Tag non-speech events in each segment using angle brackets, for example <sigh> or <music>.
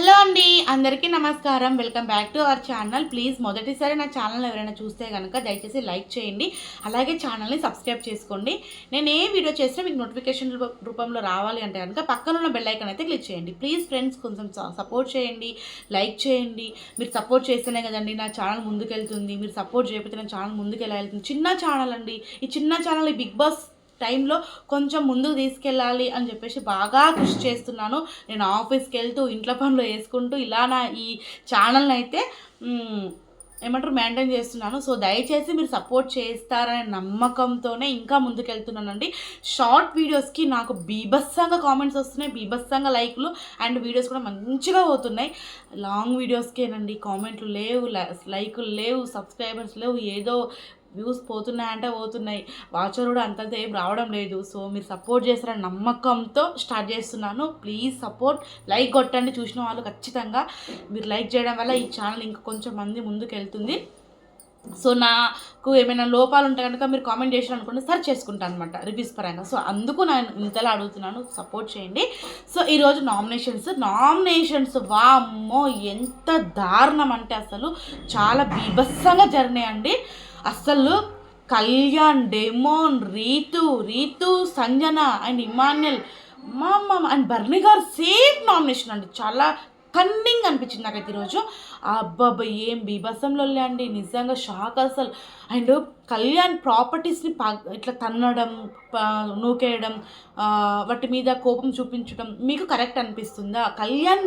Hello అండి అందరికీ నమస్కారం. Welcome back to our channel. Please మొదటిసారి నా ఛానల్ ఎవరైనా చూస్తే కనుక దయచేసి లైక్ చేయండి అలాగే ఛానల్ని సబ్స్క్రైబ్ చేసుకోండి. నేను ఏ వీడియో చేసినా మీకు నోటిఫికేషన్ రూప- రూపంలో రావాలి అంటే కనుక పక్కన ఉన్న బెల్ ఐకాన్ అయితే క్లిక్ చేయండి. ప్లీజ్ ఫ్రెండ్స్ కొంచెం సపోర్ట్ చేయండి లైక్ చేయండి. మీరు సపోర్ట్ చేస్తేనే కదండి నా ఛానల్ ముందుకెళ్తుంది. మీరు సపోర్ట్ చేయకపోతే నా ఛానల్ ముందుకు ఎలా వెళ్తుంది? చిన్న ఛానల్ అండి. ఈ చిన్న ఛానల్ ఈ బిగ్ బాస్ టైంలో కొంచెం ముందుకు తీసుకెళ్ళాలి అని చెప్పేసి బాగా కృషి చేస్తున్నాను. నేను ఆఫీస్కి వెళ్తూ ఇంట్లో పనులు వేసుకుంటూ ఇలా నా ఈ ఛానల్ని అయితే ఏమంటారు మెయింటైన్ చేస్తున్నాను. సో దయచేసి మీరు సపోర్ట్ చేస్తారనే నమ్మకంతోనే ఇంకా ముందుకెళ్తున్నానండి. షార్ట్ వీడియోస్కి నాకు బీభత్సంగా కామెంట్స్ వస్తున్నాయి బీభత్సంగా లైక్లు అండ్ వీడియోస్ కూడా మంచిగా పోతున్నాయి. లాంగ్ వీడియోస్కేనండి కామెంట్లు లేవు లైకులు లేవు సబ్స్క్రైబర్స్ లేవు ఏదో వ్యూస్ పోతున్నాయంటే పోతున్నాయి. వాచర్ కూడా అంతంత ఏం రావడం లేదు. సో మీరు సపోర్ట్ చేస్తారని నమ్మకంతో స్టార్ట్ చేస్తున్నాను. Please support. లైక్ కొట్టండి. చూసిన వాళ్ళు ఖచ్చితంగా మీరు లైక్ చేయడం వల్ల ఈ ఛానల్ ఇంకా కొంచెం మంది ముందుకు వెళ్తుంది సో నాకు ఏమైనా లోపాలు ఉంటే కనుక మీరు కామెంట్ చేసిన అనుకుంటే సర్చ్ చేసుకుంటాను అనమాట రివ్యూస్ పరంగా. సో అందుకు నేను ఇంతలా అడుగుతున్నాను. సపోర్ట్ చేయండి. సో ఈరోజు నామినేషన్స్. నామినేషన్స్ వామ్మో ఎంత దారుణం అంటే అసలు చాలా బీభత్సంగా అండి అస్సలు Kalyan demon Ritu Ritu Sanjana and Emmanuel మా అండ్ బర్నీ గారు సేమ్ నామినేషన్ అండి. చాలా కన్నింగ్ అనిపించింది నాకైతే ఈరోజు అబ్బాబ్బా ఏం బీభత్సంలో అండి. నిజంగా షాక్ అసలు. అండ్ కళ్యాణ్ ప్రాపర్టీస్ని ప ఇట్లా తన్నడం నూకేయడం వాటి మీద కోపం చూపించడం మీకు కరెక్ట్ అనిపిస్తుందా? కళ్యాణ్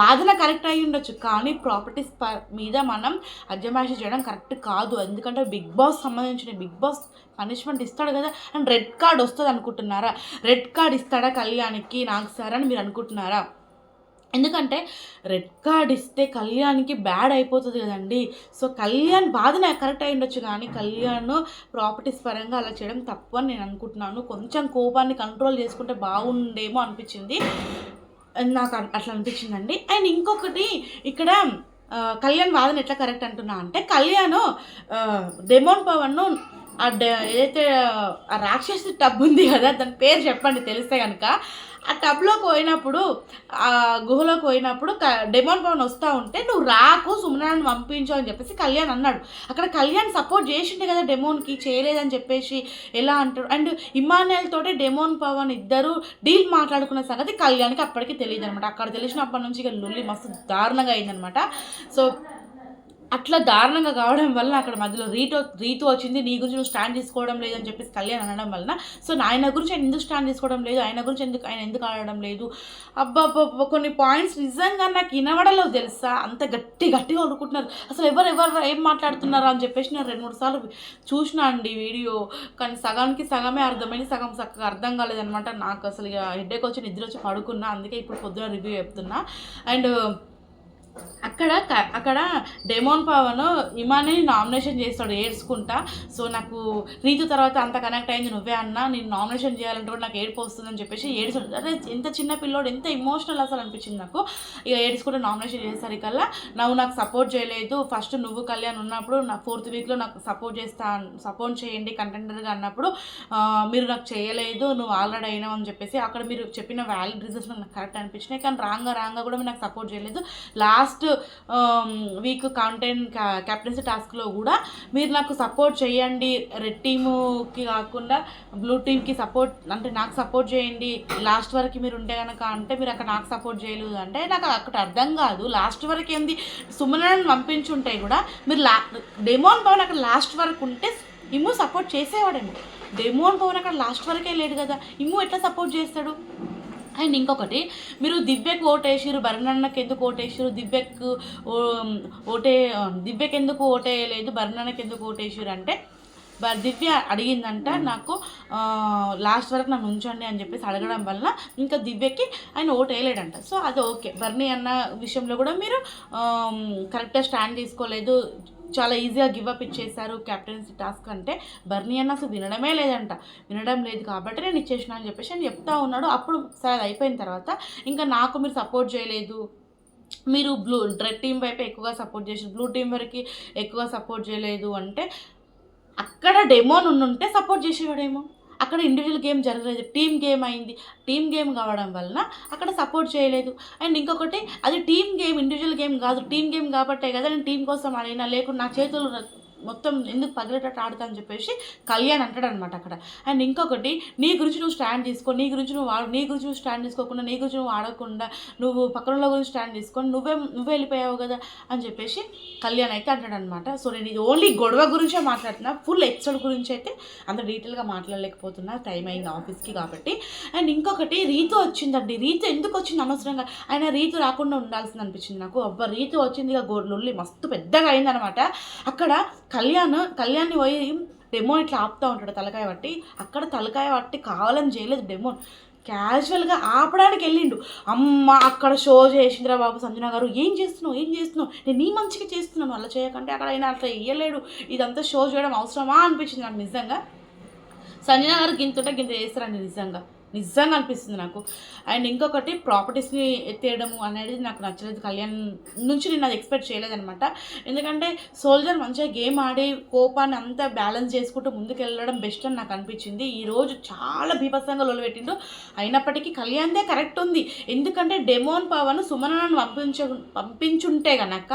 బాధన కరెక్ట్ అయి ఉండొచ్చు కానీ ప్రాపర్టీస్ మీద మనం అజమాయిషి చేయడం కరెక్ట్ కాదు. ఎందుకంటే బిగ్ బాస్ సంబంధించిన బిగ్ బాస్ పనిష్మెంట్ ఇస్తాడు కదా. అండ్ రెడ్ కార్డ్ వస్తుంది అనుకుంటున్నారా రెడ్ కార్డ్ ఇస్తాడా కళ్యాణ్కి? నాకు సార్ అని మీరు అనుకుంటున్నారా? ఎందుకంటే రెడ్ కార్డ్ ఇస్తే కళ్యాణ్కి బ్యాడ్ అయిపోతుంది కదండి. సో కళ్యాణ్ బాధన కరెక్ట్ అయి ఉండొచ్చు కానీ కళ్యాణ్ ప్రాపర్టీస్ పరంగా అలా చేయడం తప్పు అని నేను అనుకుంటున్నాను. కొంచెం కోపాన్ని కంట్రోల్ చేసుకుంటే బాగుండేమో అనిపించింది. నాకు అట్లా అనిపించిందండి. అండ్ ఇంకొకటి ఇక్కడ కళ్యాణ్ వాదన ఎట్లా కరెక్ట్ అంటున్నా అంటే కళ్యాణ్ డెమోన్ పవన్ను ఆ ఏదైతే ఆ రాక్షసి టబ్ ఉంది కదా దాని పేరు చెప్పండి తెలిస్తే కనుక ఆ టబ్లోకి పోయినప్పుడు ఆ గుహలోకి పోయినప్పుడు క డెమోన్ పవన్ వస్తూ ఉంటే నువ్వు రాకు సుమనాన్ని పంపించు అని చెప్పేసి కళ్యాణ్ అన్నాడు. అక్కడ కళ్యాణ్ సపోర్ట్ చేసిండే కదా డెమోన్కి చేయలేదని చెప్పేసి ఎలా అంటాడు. అండ్ ఇమానుయల్ తోటి డెమోన్ పవన్ ఇద్దరు డీల్ మాట్లాడుకున్న సంగతి కళ్యాణ్కి అప్పటికి తెలియదు అనమాట అక్కడ తెలిసినప్పటి నుంచి ఇక లుల్లి మస్తు దారుణంగా అయిందనమాట. సో అట్లా దారుణంగా కావడం వల్ల అక్కడ మధ్యలో రీతు రీతు వచ్చింది నీ గురించి నువ్వు స్టాండ్ తీసుకోవడం లేదని చెప్పేసి కళ్యాణ్ అనడం వలన సో నా ఆయన గురించి ఆయన ఎందుకు స్టాండ్ తీసుకోవడం లేదు ఆయన గురించి ఎందుకు ఆయన ఎందుకు ఆడడం లేదు? అబ్బా కొన్ని పాయింట్స్ నిజంగా నాకు వినవడలేదు తెలుసా? అంత గట్టి గట్టిగా అనుకుంటున్నారు. అసలు ఎవరు ఎవరు ఏం మాట్లాడుతున్నారు అని చెప్పేసి నేను రెండు మూడు సార్లు చూసిన అండి వీడియో. కానీ సగానికి సగమే అర్థమైంది సగం చక్కగా అర్థం కాలేదనమాట నాకు అసలు ఇక హెడ్ఏక్ వచ్చి నిద్ర వచ్చి పడుకున్నా అందుకే ఇప్పుడు పొద్దున రివ్యూ చెప్తున్నా. అండ్ అక్కడ క- అక్కడ డెమోన్ పవన్ ఇమాని నామినేషన్ చేస్తాడు ఏడ్చుకుంటా. సో నాకు రీతు తర్వాత అంత కనెక్ట్ అయింది నువ్వే అన్నా నేను నామినేషన్ చేయాలంటే కూడా నాకు ఏడుపు వస్తుందని చెప్పేసి ఏడుస్తాడు అదే ఎంత చిన్న పిల్లోడు ఎంత ఇమోషనల్ అసలు అనిపించింది నాకు. ఇక ఏడ్చుకుంటే నామినేషన్ చేసేసరికల్లా నువ్వు నాకు సపోర్ట్ చేయలేదు. ఫస్ట్ నువ్వు కళ్యాణ్ ఉన్నప్పుడు నా ఫోర్త్ వీక్లో నాకు సపోర్ట్ చేస్తా సపోర్ట్ చేయండి కంటెండర్గా అన్నప్పుడు మీరు నాకు చేయలేదు నువ్వు ఆల్రెడీ అయినావు అని చెప్పేసి అక్కడ మీరు చెప్పిన వ్యాలిడ్ రీజన్స్ నాకు కరెక్ట్ అనిపించినాయి. కానీ రాంగా రాంగా కూడా మీరు నాకు సపోర్ట్ చేయలేదు. లాస్ట్ వీక్ కాంటెంట్ క్యాప్టెన్సీ టాస్క్లో కూడా మీరు నాకు సపోర్ట్ చేయండి. రెడ్ టీముకి కాకుండా బ్లూ టీమ్కి సపోర్ట్ అంటే నాకు సపోర్ట్ చేయండి. లాస్ట్ వరకు మీరు ఉంటే కనుక అంటే మీరు అక్కడ నాకు సపోర్ట్ చేయలేదు అంటే నాకు అక్కడ అర్థం కాదు. లాస్ట్ వరకు ఏంది? సుమనని పంపించుంటే కూడా మీరు లా డెమోన్ పవన్ అక్కడ లాస్ట్ వరకు ఉంటే ఇమ్ము సపోర్ట్ చేసేవాడేమో డెమోన్ పవన్ అక్కడ లాస్ట్ వరకే లేడు కదా. ఇమ్ము ఎట్లా సపోర్ట్ చేస్తాడు? అండ్ ఇంకొకటి మీరు దివ్యకు ఓటేసిరు భరణన్నకి ఎందుకు ఓటేసిరు దివ్యకు ఓటే దివ్యకి ఎందుకు ఓటేయలేదు భరణన్నకి ఎందుకు ఓటేసిరు అంటే బ- దివ్య అడిగిందంట నాకు లాస్ట్ వరకు నన్ను ఉంచండి అని చెప్పేసి అడగడం వల్ల ఇంకా దివ్యకి ఆయన ఓటు వేయలేడంట సో అది ఓకే. బర్నీ అన్న విషయంలో కూడా మీరు కరెక్ట్గా స్టాండ్ తీసుకోలేదు చాలా ఈజీగా గివ్ అప్ ఇచ్చేసారు క్యాప్టెన్సీ టాస్క్ అంటే బర్నీ అన్న అసలు వినడమే లేదంట. వినడం లేదు కాబట్టి నేను ఇచ్చేసిన అని చెప్పేసి అని చెప్తా ఉన్నాడు. అప్పుడు సరే అది అయిపోయిన తర్వాత ఇంకా నాకు మీరు సపోర్ట్ చేయలేదు. మీరు బ్లూ రెడ్ టీం వైపు ఎక్కువగా సపోర్ట్ చేసి బ్లూ టీం వరకు ఎక్కువ సపోర్ట్ చేయలేదు. అంటే అక్కడ డెమోన్ ఉంటే సపోర్ట్ చేసేవాడేమో. అక్కడ ఇండివిజువల్ గేమ్ జరగలేదు. టీమ్ గేమ్ అయింది. టీమ్ గేమ్ కావడం వలన అక్కడ సపోర్ట్ చేయలేదు. అండ్ ఇంకొకటి అది టీమ్ గేమ్ ఇండివిజువల్ గేమ్ కాదు. టీమ్ గేమ్ కాబట్టే కదా నేను టీం కోసం ఆడినా. లేకుండా నా చేతులు మొత్తం ఎందుకు పగిలేటట్టు ఆడతా అని చెప్పేసి కళ్యాణ్ అంటాడు అనమాట అక్కడ. అండ్ ఇంకొకటి నీ గురించి నువ్వు స్టాండ్ తీసుకో నీ గురించి నువ్వు వాడు నీ గురించి నువ్వు స్టాండ్ తీసుకోకుండా నీ గురించి నువ్వు ఆడకుండా నువ్వు పక్కన వాళ్ళ గురించి స్టాండ్ తీసుకొని నువ్వే నువ్వే వెళ్ళిపోయావు కదా అని చెప్పేసి కళ్యాణ్ అయితే అంటాడు అనమాట సో నేను ఇది ఓన్లీ గొడవ గురించే మాట్లాడుతున్నా ఫుల్ ఎపిసోడ్ గురించి అయితే అంత డీటెయిల్గా మాట్లాడలేకపోతున్నా టైం అయింది ఆఫీస్కి కాబట్టి. అండ్ ఇంకొకటి రీతు వచ్చిందండి. రీతు ఎందుకు వచ్చింది అనవసరంగా? ఆయన రీతు రాకుండా ఉండాల్సింది అనిపించింది నాకు. అబ్బా రీతు వచ్చింది ఇక గోర్లుల్లి మస్తు పెద్దగా అయిందనమాట. అక్కడ కళ్యాణ్ కళ్యాణ్ని పోయి డెమో ఇట్లా ఆపుతూ ఉంటాడు తలకాయ పట్టి. అక్కడ తలకాయ పట్టి కావాలని చేయలేదు డెమో క్యాజువల్గా ఆపడానికి వెళ్ళిండు. అమ్మ అక్కడ షో చేసిందిరా బాబు సంజన గారు. ఏం చేస్తున్నావు? ఏం చేస్తున్నావు? నేను నీ మంచిగా చేస్తున్నాను. అలా చేయకంటే అక్కడ ఆయన అట్లా ఇయ్యలేడు. ఇదంతా షో చేయడం అవసరమా అనిపించింది నాకు నిజంగా. సంజన గారు గింతుంటే గింత చేస్తారండి నిజంగా. నిజంగా అనిపిస్తుంది నాకు. అండ్ ఇంకొకటి ప్రాపర్టీస్ని ఎత్తేయడము అనేది నాకు నచ్చలేదు. కళ్యాణ్ నుంచి నేను అది ఎక్స్పెక్ట్ చేయలేదనమాట ఎందుకంటే సోల్జర్ మంచిగా గేమ్ ఆడి కోపాన్ని అంతా బ్యాలెన్స్ చేసుకుంటూ ముందుకు వెళ్ళడం బెస్ట్ అని నాకు అనిపించింది. ఈరోజు చాలా బీభత్సంగా లొలు పెట్టిండు అయినప్పటికీ కళ్యాణ్దే కరెక్ట్ ఉంది. ఎందుకంటే డెమోన్ పవన్ సుమనను పంపించ పంపించుంటే గనక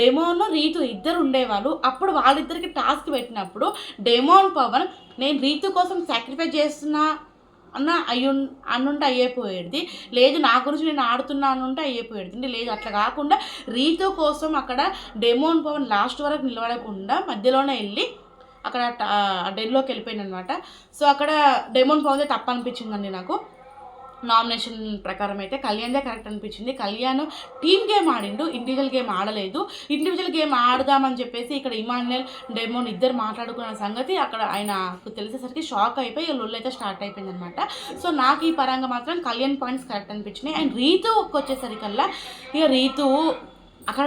డెమోను రీతు ఇద్దరు ఉండేవాళ్ళు. అప్పుడు వాళ్ళిద్దరికి టాస్క్ పెట్టినప్పుడు డెమోన్ పవన్ నేను రీతు కోసం సాక్రిఫైస్ చేస్తున్నా అన్న అయ్యు అనుంటే అయ్యిపోయేది. లేదు నా గురించి నేను ఆడుతున్నా అనుంటే అయ్యిపోయేది. లేదు అట్లా కాకుండా రీతు కోసం అక్కడ డెమోన్ పవన్ లాస్ట్ వరకు నిలబడకుండా మధ్యలోనే వెళ్ళి అక్కడ డెన్లోకి వెళ్ళిపోయాను అనమాట సో అక్కడ డెమోన్ పవన్దే తప్పు అనిపించిందండి నాకు. నామినేషన్ ప్రకారం అయితే కళ్యాణ్దే కరెక్ట్ అనిపించింది. కళ్యాణ్ టీమ్ గేమ్ ఆడిండు ఇండివిజువల్ గేమ్ ఆడలేదు. ఇండివిజువల్ గేమ్ ఆడదామని చెప్పేసి ఇక్కడ ఇమాన్యుయల్ డెమోన్ ఇద్దరు మాట్లాడుకున్న సంగతి అక్కడ ఆయనకు తెలిసేసరికి షాక్ అయిపోయి ఇక లొల్లు అయితే స్టార్ట్ అయిపోయింది అనమాట సో నాకు ఈ పరంగా మాత్రం కళ్యాణ్ పాయింట్స్ కరెక్ట్ అనిపించినాయి. అండ్ రీతు వచ్చేసరికల్లా ఇక రీతు అక్కడ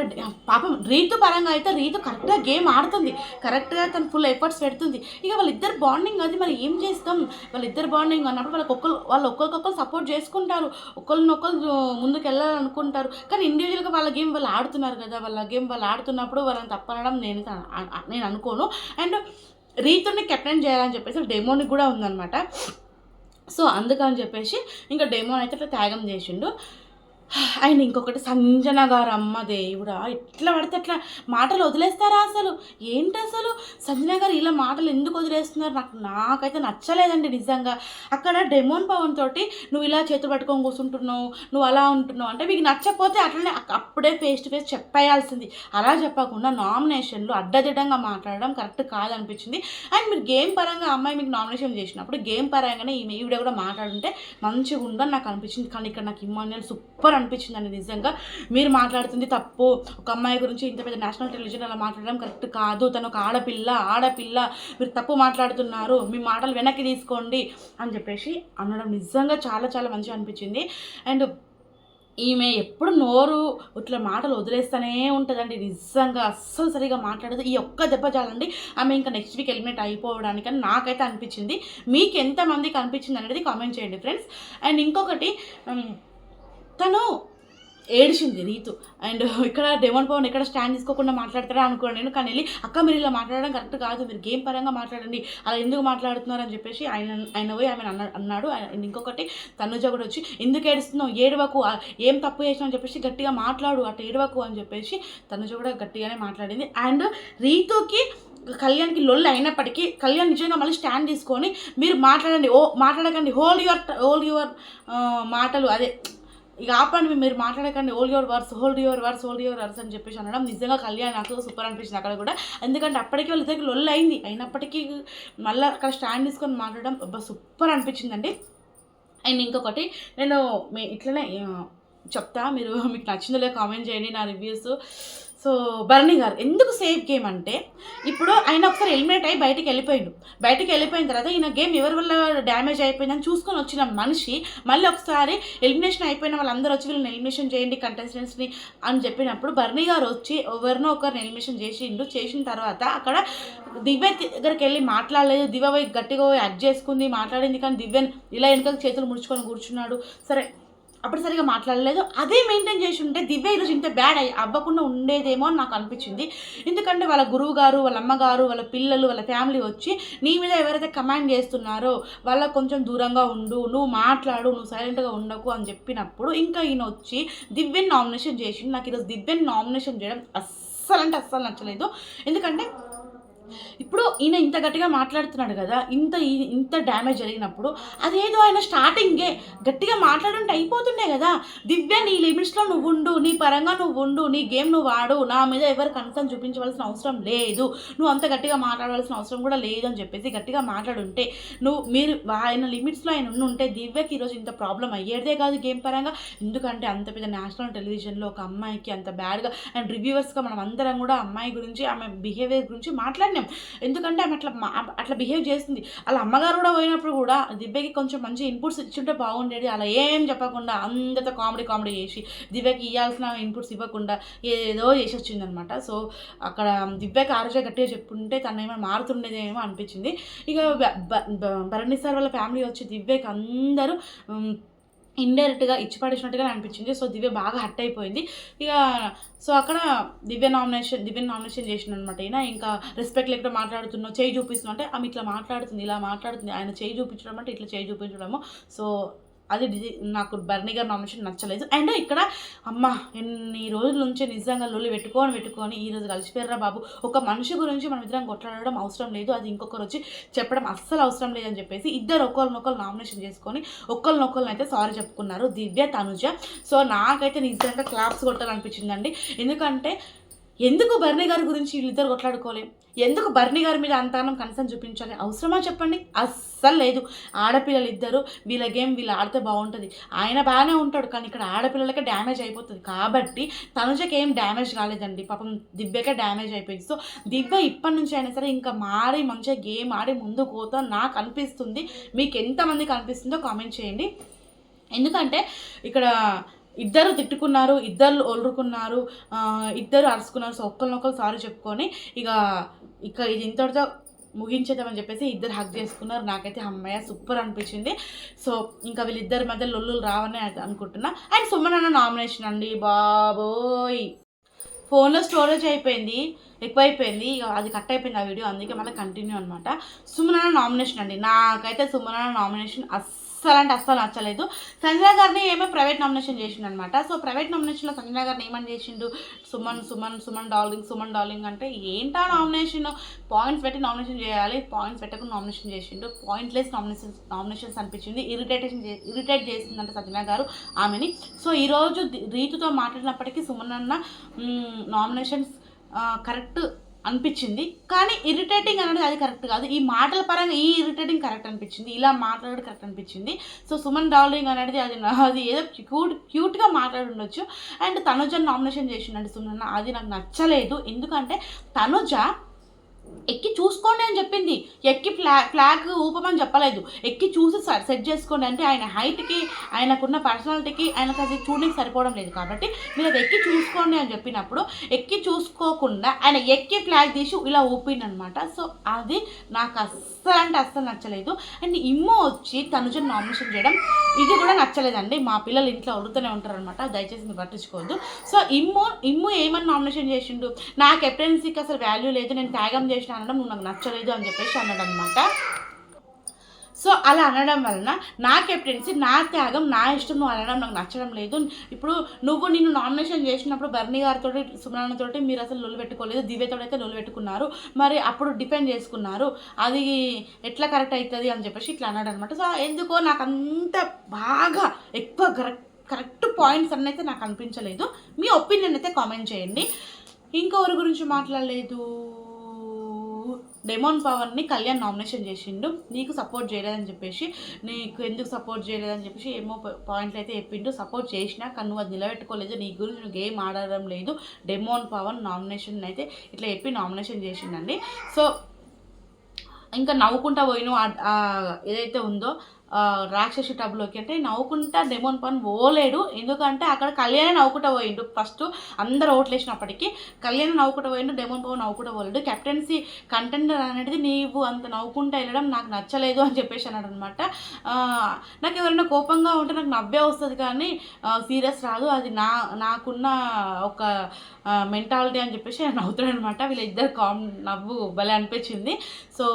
పాపం రీతు పరంగా అయితే రీతు కరెక్ట్గా గేమ్ ఆడుతుంది. కరెక్ట్గా తను ఫుల్ ఎఫర్ట్స్ పెడుతుంది. ఇక వాళ్ళిద్దరు బాండింగ్ అది మరి ఏం చేస్తాం? వాళ్ళిద్దరు బాండింగ్ అన్నప్పుడు వాళ్ళకి ఒక్కరు వాళ్ళు ఒక్కరికొకరు సపోర్ట్ చేసుకుంటారు. ఒకరినొకరు ముందుకు వెళ్ళాలనుకుంటారు కానీ ఇండివిజువల్గా వాళ్ళ గేమ్ వాళ్ళు ఆడుతున్నారు కదా వాళ్ళ గేమ్ వాళ్ళు ఆడుతున్నప్పుడు వాళ్ళని తప్పనడం నేను నేను అనుకోను. అండ్ రీతుని కెప్టెన్ చేయాలని చెప్పేసి డెమోనికి కూడా ఉందన్నమాట. సో అందుకని చెప్పేసి ఇంకా డెమోన్ అయితే త్యాగం చేసిండు. ఆయన ఇంకొకటి సంజన గారు అమ్మ దేవుడా. ఎట్లా పడితే అట్లా మాటలు వదిలేస్తారా అసలు? ఏంటి అసలు? సంజన గారు ఇలా మాటలు ఎందుకు వదిలేస్తున్నారు? నాకు నాకైతే నచ్చలేదండి నిజంగా. అక్కడ డెమోన్ పవన్ తోటి నువ్వు ఇలా చేతులు పట్టుకొని కూర్చుంటున్నావు నువ్వు అలా ఉంటున్నావు అంటే మీకు నచ్చకపోతే అట్లనే అప్పుడే ఫేస్ టు ఫేస్ చెప్పేయాల్సింది. అలా చెప్పకుండా నామినేషన్లు అడ్డదిడ్డంగా మాట్లాడడం కరెక్ట్ కాదనిపించింది. అండ్ మీరు గేమ్ పరంగా అమ్మాయి మీకు నామినేషన్ చేసినప్పుడు గేమ్ పరంగానే ఈవిడ కూడా మాట్లాడుంటే మంచిగా ఉందని నాకు అనిపించింది. కానీ ఇక్కడ నాకు ఇమాన్యుల్ సూపర్ అనిపించిందండి నిజంగా. మీరు మాట్లాడుతుంది తప్పు. ఒక అమ్మాయి గురించి ఇంత పెద్ద నేషనల్ టెలివిజన్ అలా మాట్లాడడం కరెక్ట్ కాదు. తను ఒక ఆడపిల్ల ఆడపిల్ల. మీరు తప్పు మాట్లాడుతున్నారు. మీ మాటలు వెనక్కి తీసుకోండి అని చెప్పేసి అనడం నిజంగా చాలా చాలా మంచిగా అనిపించింది. అండ్ ఈమె ఎప్పుడు నోరు ఇట్లా మాటలు వదిలేస్తూనే ఉంటుందండి. నిజంగా అస్సలు సరిగా మాట్లాడదు. ఈ ఒక్క దెబ్బ చాలండి. ఆమె ఇంకా నెక్స్ట్ వీక్ ఎలిమినేట్ అయిపోవడానికి అని నాకైతే అనిపించింది. మీకు ఎంతమందికి అనిపించింది అనేది కామెంట్ చేయండి ఫ్రెండ్స్ అండ్ ఇంకొకటి తను ఏడిచింది రీతు. అండ్ ఇక్కడ డెవన్ పవన్ ఇక్కడ స్టాండ్ తీసుకోకుండా మాట్లాడతారా అనుకోండి నేను కానీ వెళ్ళి అక్క మీరు ఇలా మాట్లాడడం కరెక్ట్ కాదు మీరు గేమ్ పరంగా మాట్లాడండి అలా ఎందుకు మాట్లాడుతున్నారు? అని చెప్పేసి ఆయన ఆయన పోయి ఆమె అన్న అన్నాడు. అండ్ ఇంకొకటి తనుజ కూడా వచ్చి ఎందుకు ఏడుస్తున్నావు? ఏడవకు ఏం తప్పు చేసినావు? అని చెప్పేసి గట్టిగా మాట్లాడు అటు ఏడవకు అని చెప్పేసి తనుజ కూడా గట్టిగానే మాట్లాడింది. అండ్ రీతుకి కళ్యాణ్కి లొల్లి అయినప్పటికీ కళ్యాణ్ నిజంగా మళ్ళీ స్టాండ్ తీసుకొని మీరు మాట్లాడండి ఓ మాట్లాడకండి హోల్ యువర్ హోల్ యువర్ మాటలు అదే ఇక ఆపండి మీరు మాట్లాడకండి hold your horses hold your horses hold your horses అని చెప్పేసి అనడం నిజంగా కళ్యాణ్ నాకు సూపర్ అనిపించింది అక్కడ కూడా. ఎందుకంటే అప్పటికి దగ్గర లొల్ అయింది. అయినప్పటికీ మళ్ళీ అక్కడ స్టాండ్ తీసుకొని మాట్లాడడం సూపర్ అనిపించిందండి. అండ్ ఇంకొకటి నేను మీ ఇట్లనే చెప్తా మీరు <laughs> మీకు నచ్చిందో కామెంట్ చేయండి నా రివ్యూస్ సో బర్నీ గారు ఎందుకు సేఫ్ గేమ్ అంటే ఇప్పుడు ఆయన ఒకసారి ఎలిమినేట్ అయ్యి బయటకు వెళ్ళిపోయిండు. బయటికి వెళ్ళిపోయిన తర్వాత ఈయన గేమ్ ఎవరి వల్ల డ్యామేజ్ అయిపోయిందని చూసుకొని వచ్చిన మనిషి మళ్ళీ ఒకసారి ఎలిమినేషన్ అయిపోయిన వాళ్ళందరూ వచ్చి వీళ్ళని ఎలిమినేషన్ చేయండి కంటెస్టెంట్స్ని అని చెప్పినప్పుడు బర్నీ గారు వచ్చి ఎవరినో ఒకరిని ఎలిమినేషన్ చేసిండు. చేసిన తర్వాత అక్కడ దివ్య దగ్గరికి వెళ్ళి మాట్లాడలేదు. దివ్య పోయి గట్టిగా పోయి యాక్ట్ చేసుకుంది మాట్లాడింది. కానీ దివ్యని ఇలా వెనుకకు చేతులు ముడుచుకొని కూర్చున్నాడు. సరే అప్పుడు సరిగా మాట్లాడలేదు. అదే మెయింటైన్ చేసి ఉంటే దివ్య ఈరోజు ఇంత బ్యాడ్ అయ్యి అవ్వకుండా ఉండేదేమో అని నాకు అనిపించింది. ఎందుకంటే వాళ్ళ గురువు గారు వాళ్ళ అమ్మగారు వాళ్ళ పిల్లలు వాళ్ళ ఫ్యామిలీ వచ్చి నీ మీద ఎవరైతే కమాండ్ చేస్తున్నారో వాళ్ళకు కొంచెం దూరంగా ఉండు నువ్వు మాట్లాడు నువ్వు సైలెంట్గా ఉండకు అని చెప్పినప్పుడు ఇంకా ఈయన వచ్చి దివ్యని నామినేషన్ చేసి నాకు ఈరోజు దివ్యని నామినేషన్ చేయడం అస్సలు అంటే అస్సలు నచ్చలేదు. ఎందుకంటే ఇప్పుడు ఈయన ఇంత గట్టిగా మాట్లాడుతున్నాడు కదా ఇంత ఈ- ఇంత డ్యామేజ్ జరిగినప్పుడు అదేదో ఆయన స్టార్టింగే గట్టిగా మాట్లాడుంటే అయిపోతుండే కదా. దివ్య నీ లిమిట్స్లో నువ్వు ఉండు నీ పరంగా నువ్వు ఉండు నీ గేమ్ నువ్వు వాడు నా మీద ఎవరు కన్సర్న్ చూపించవలసిన అవసరం లేదు. నువ్వు అంత గట్టిగా మాట్లాడవలసిన అవసరం కూడా లేదు అని చెప్పేసి గట్టిగా మాట్లాడుంటే నువ్వు మీరు ఆయన లిమిట్స్లో ఆయన ఉండి ఉంటే దివ్యకి ఈరోజు ఇంత ప్రాబ్లం అయ్యేదే కాదు గేమ్ పరంగా. ఎందుకంటే అంత పెద్ద నేషనల్ టెలివిజన్లో ఒక అమ్మాయికి అంత బ్యాడ్గా అండ్ రివ్యూవర్స్గా మనం అందరం కూడా అమ్మాయి గురించి ఆమె బిహేవియర్ గురించి మాట్లాడినాం ఎందుకంటే ఆమె అట్లా అట్లా బిహేవ్ చేస్తుంది అలా అమ్మగారు కూడా పోయినప్పుడు కూడా దివ్యకి కొంచెం మంచి ఇన్పుట్స్ ఇచ్చుంటే బాగుండేది. అలా ఏం చెప్పకుండా అందరితో కామెడీ కామెడీ చేసి దివ్యకి ఇవ్వాల్సిన ఇన్పుట్స్ ఇవ్వకుండా ఏదో చేసి వచ్చిందనమాట. సో అక్కడ దివ్యకి ఆరోగ్య గట్టిగా చెప్పుంటే తను ఏమైనా మారుతుండేదేమో అనిపించింది. ఇక భరణి సార్ వాళ్ళ ఫ్యామిలీ వచ్చి దివ్యకి అందరూ ఇండైరెక్ట్గా ఇచ్చి పడేసినట్టుగా అనిపించింది. సో దివ్య బాగా హట్ అయిపోయింది. ఇక సో అక్కడ దివ్య నామినేషన్ దివ్య నామినేషన్ చేసిన అనమాట ఈయన. ఇంకా రెస్పెక్ట్ లేకుండా మాట్లాడుతున్నావు చేయి చూపిస్తున్నావు అంటే ఆమె ఇట్లా మాట్లాడుతుంది ఇలా మాట్లాడుతుంది. ఆయన చేయి చూపించడం అంటే ఇట్లా చేయి చూపించడము. సో అది నాకు బర్నీ గారి నామినేషన్ నచ్చలేదు. అండ్ ఇక్కడ అమ్మ ఎన్ని రోజుల నుంచి నిజంగా లొల్లి పెట్టుకొని పెట్టుకొని ఈ రోజు కలిసిపోయారా బాబు. ఒక మనిషి గురించి మనం ఇద్దరం కొట్లాడడం అవసరం లేదు. అది ఇంకొకరు వచ్చి చెప్పడం అస్సలు అవసరం లేదని చెప్పేసి ఇద్దరు ఒకరినొకరు నామినేషన్ చేసుకొని ఒకరినొకరిని అయితే సారీ చెప్పుకున్నారు. దివ్య తనుజ. సో నాకైతే నిజంగా క్లాప్స్ కొట్టాలనిపించిందండి. ఎందుకంటే ఎందుకు బర్నీ గారి గురించి వీళ్ళిద్దరు కొట్లాడుకోలేం? ఎందుకు బర్నీ గారి మీద అంతానం కన్సర్న్ చూపించాలి? అవసరమా చెప్పండి? అస్సలు లేదు. ఆడపిల్లలు ఇద్దరు వీళ్ళ గేమ్ వీళ్ళు ఆడితే బాగుంటుంది. ఆయన బాగానే ఉంటాడు కానీ ఇక్కడ ఆడపిల్లలకే డ్యామేజ్ అయిపోతుంది. కాబట్టి తనుజకి ఏం డ్యామేజ్ కాలేదండి. పాపం దివ్యకే డ్యామేజ్ అయిపోయింది. సో దివ్య ఇప్పటి నుంచి అయినా సరే ఇంకా మారి మంచిగా గేమ్ ఆడి ముందుకు పోతా నాకు అనిపిస్తుంది. మీకు ఎంతమందికి అనిపిస్తుందో కామెంట్ చేయండి. ఎందుకంటే ఇక్కడ ఇద్దరు తిట్టుకున్నారు ఇద్దరు ఒలురుకున్నారు ఇద్దరు అరుచుకున్నారు సో ఒకరినొకరు సారీ చెప్పుకొని ఇక ఇక ఇది ఇంతటితో ముగించేద్దామని చెప్పేసి ఇద్దరు హక్ చేసుకున్నారు. నాకైతే అమ్మయ్య సూపర్ అనిపించింది. సో ఇంకా వీళ్ళిద్దరి మధ్య లొల్లులు రావని అనుకుంటున్నా. అండ్ సుమన్ అన్న నామినేషన్ అండి బాబోయ్. ఫోన్లో స్టోరేజ్ అయిపోయింది ఎక్కువైపోయింది. ఇక అది కట్ అయిపోయింది ఆ వీడియో అందుకే మళ్ళీ కంటిన్యూ అనమాట సుమన నామినేషన్ అండి. నాకైతే సుమన నామినేషన్ అస్సలు అంటే అస్సలు నచ్చలేదు. సంజన గారిని ఏమో ప్రైవేట్ నామినేషన్ చేసిండు అనమాట సో ప్రైవేట్ నామినేషన్లో సంజన గారిని ఏమని చేసిండు? సుమన్ సుమన్ సుమన్ డార్లింగ్ సుమన్ డార్లింగ్ అంటే ఏంటా నామినేషన్? పాయింట్స్ పెట్టి నామినేషన్ చేయాలి. పాయింట్స్ పెట్టకుండా నామినేషన్ చేసిండు. పాయింట్లెస్ నామినేషన్ నామినేషన్స్ అనిపించింది. ఇరిటేషన్ ఇరిటేట్ చేసిందంట సంజన గారు ఆమెని. సో ఈరోజు రీతుతో మాట్లాడినప్పటికీ సుమన్ అన్న నామినేషన్స్ కరెక్ట్ అనిపించింది. కానీ ఇరిటేటింగ్ అనేది అది కరెక్ట్ కాదు. ఈ మాటల పరంగా ఈ ఇరిటేటింగ్ కరెక్ట్ అనిపించింది. ఇలా మాట్లాడడం కరెక్ట్ అనిపించింది. సో సుమన్ డార్లింగ్ అనేది అది నా- అది ఏదో క్యూట్ క్యూట్గా మాట్లాడి ఉండొచ్చు అండ్ తనుజ నామినేషన్ చేసిండండి సుమన్ అది నాకు నచ్చలేదు. ఎందుకంటే తనుజ ఎక్కి చూసుకోండి అని చెప్పింది. ఎక్కి ఫ్లా ఫ్లాగ్ ఊపమని చెప్పలేదు. ఎక్కి చూసి స- సెట్ చేసుకోండి. అంటే ఆయన హైట్కి ఆయనకున్న పర్సనాలిటీకి ఆయనకు అది చూడడానికి సరిపోవడం లేదు కాబట్టి మీరు అది ఎక్కి చూసుకోండి అని చెప్పినప్పుడు ఎక్కి చూసుకోకుండా ఆయన ఎక్కి ఫ్లాగ్ తీసి ఇలా ఊపిందనమాట సో అది నాకు అస్సలు అంటే అస్సలు నచ్చలేదు. అండ్ ఇమ్మో వచ్చి తనుజను నామినేషన్ చేయడం ఇది కూడా నచ్చలేదండి. మా పిల్లలు ఇంట్లో అడుగుతూనే ఉంటారనమాట దయచేసి మీరు పట్టించుకోవద్దు. సో ఇమ్ము ఇమ్ము ఏమని నామినేషన్ చేసిండు? నా కెప్టెన్సీకి అసలు వాల్యూ లేదు. నేను త్యాగం చేసిన అనడం నువ్వు నాకు నచ్చలేదు అని చెప్పేసి అన్నాడు అనమాట సో అలా అనడం వలన నా కెప్టెన్సీ నా త్యాగం నా ఇష్టం నువ్వు అనడం నాకు నచ్చడం లేదు. ఇప్పుడు నువ్వు నిన్ను నామినేషన్ చేసినప్పుడు బర్నీ గారితో సుమనాన్నతోటి మీరు అసలు లొల్లు పెట్టుకోలేదు దివ్యతో అయితే లొల్లు పెట్టుకున్నారు. మరి అప్పుడు డిపెండ్ చేసుకున్నారు. అది ఎట్లా కరెక్ట్ అవుతుంది అని చెప్పేసి ఇట్లా అన్నాడు అనమాట సో ఎందుకో నాకు అంత బాగా ఎక్కువ కరెక్ట్ కరెక్ట్ పాయింట్స్ అన్నీ అయితే నాకు అనిపించలేదు. మీ ఒపీనియన్ అయితే కామెంట్ చేయండి. ఇంకొకరి గురించి మాట్లాడలేదు? డెమోన్ పవర్ని కళ్యాణ్ నామినేషన్ చేసిండు. నీకు సపోర్ట్ చేయలేదని చెప్పేసి నీకు ఎందుకు సపోర్ట్ చేయలేదని చెప్పేసి ఏమో పాయింట్లు అయితే చెప్పిండు. సపోర్ట్ చేసినా కానీ నువ్వు అది నిలబెట్టుకోలేదు. నీ గురించి నువ్వు గేమ్ ఆడడం లేదు. డెమోన్ పవన్ నామినేషన్ అయితే ఇట్లా చెప్పి నామినేషన్ చేసిండండి. సో ఇంకా నవ్వుకుంటా పోయిన ఏదైతే ఉందో రాక్షసి టబ్లోకి అంటే నవ్వుకుంటా డెమోన్ పవన్ పోలేడు. ఎందుకంటే అక్కడ కళ్యాణ్ నవ్వుకుంటా పోయిండు. ఫస్ట్ అందరు ఓట్లేసినప్పటికీ కళ్యాణ కళ్యాణ్ నవ్వుకుంటా పోయిండు డెమోన్ పవన్ నవ్వుకుంటా పోలేడు. కెప్టెన్సీ కంటెండర్ అనేది నీవు అంత నవ్వుకుంటా వెళ్ళడం నాకు నచ్చలేదు అని చెప్పేసి అన్నాడు అనమాట నాకు ఎవరైనా కోపంగా ఉంటే నాకు నవ్వే వస్తుంది కానీ సీరియస్ రాదు. అది నా నాకున్న ఒక మెంటాలిటీ అని చెప్పేసి ఆయన నవ్వుతాడు అనమాట వీళ్ళిద్దరు కామ్ నవ్వు భలే అనిపించింది. సో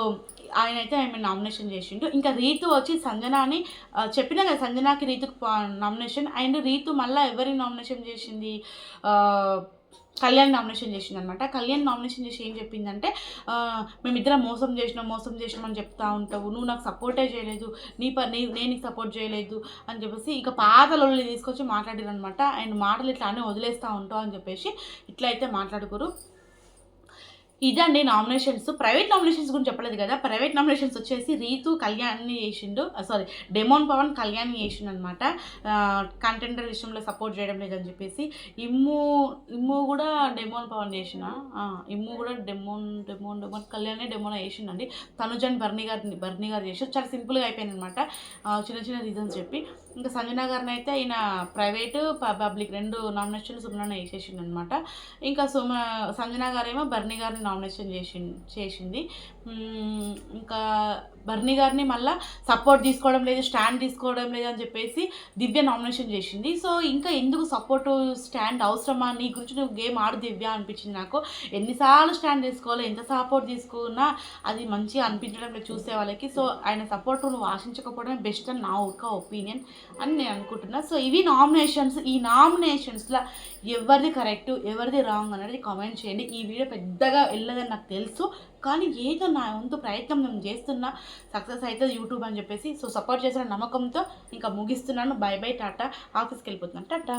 ఆయన అయితే ఆమె నామినేషన్ చేసిండు. ఇంకా రీతు వచ్చి సంజనాని చెప్పిన చెప్పినా కదా సంజనాకి రీతుకు నామినేషన్. అండ్ రీతు మళ్ళీ ఎవరిని నామినేషన్ చేసింది? కళ్యాణ్ నామినేషన్ చేసింది అనమాట కళ్యాణ్ నామినేషన్ చేసి ఏం చెప్పిందంటే మేమిద్దరం మోసం చేసినాం మోసం చేసినాం అని చెప్తా ఉంటావు. నువ్వు నాకు సపోర్టే చేయలేదు. నీ ప నీ నేను నీకు సపోర్ట్ చేయలేదు అని చెప్పేసి ఇక పాత తీసుకొచ్చి మాట్లాడారు అనమాట అండ్ మాటలు ఇట్లానే వదిలేస్తూ ఉంటావు అని చెప్పేసి ఇట్లా అయితే మాట్లాడుకోరు. ఇదండి నామినేషన్స్. ప్రైవేట్ నామినేషన్స్ గురించి చెప్పలేదు కదా. ప్రైవేట్ నామినేషన్స్ వచ్చేసి రీతు కళ్యాణ్ని చేసిండు. సారీ డెమోన్ పవన్ కళ్యాణ్ని చేసిండు అనమాట కంటెంటర్ విషయంలో సపోర్ట్ చేయడం లేదని చెప్పేసి. ఇమ్ము ఇమ్ము కూడా డెమోన్ పవన్ చేసిన ఇమ్ము కూడా demon demon demon Kalyan demon చేసిండండి. తనుజన్ Bharani గారిని బర్నీ గారు చేసి చాలా సింపుల్గా అయిపోయింది అనమాట చిన్న చిన్న రీజన్స్ చెప్పి. ఇంకా సంజనా గారిని అయితే ఈయన ప్రైవేటు పబ్లిక్ రెండు నామినేషన్లు సుమన వేసేసిండు అనమాట ఇంకా సుమ సంజనా గారేమో బర్నీ గారిని నామినేషన్ చేసి చేసింది. ఇంకా బర్నీ గారిని మళ్ళీ సపోర్ట్ తీసుకోవడం లేదు స్టాండ్ తీసుకోవడం లేదు అని చెప్పేసి దివ్య నామినేషన్ చేసింది. సో ఇంకా ఎందుకు సపోర్ట్ స్టాండ్ అవసరమా? నీ గురించి నువ్వు గేమ్ ఆడు దివ్య అనిపించింది నాకు. ఎన్నిసార్లు స్టాండ్ తీసుకోవాలి ఎంత సపోర్ట్ తీసుకున్నా అది మంచిగా అనిపించడం లేదు చూసే వాళ్ళకి. సో ఆయన సపోర్ట్ నువ్వు ఆశించకపోవడమే బెస్ట్ అని నా ఒక ఒపీనియన్ అని నేను అనుకుంటున్నా. సో ఇవి నామినేషన్స్ ఈ నామినేషన్స్లో ఎవరిది కరెక్ట్ ఎవరిది రాంగ్ అనేది కామెంట్ చేయండి. ఈ వీడియో పెద్దగా వెళ్ళదని నాకు తెలుసు. కానీ ఏదో నా వంతు ప్రయత్నం నేను చేస్తున్నా సక్సెస్ అవుతుంది యూట్యూబ్ అని చెప్పేసి సో సపోర్ట్ చేసిన నమ్మకంతో ఇంకా ముగిస్తున్నాను. Bye bye tata. ఆఫీస్కి వెళ్ళిపోతున్నాను. టాటా.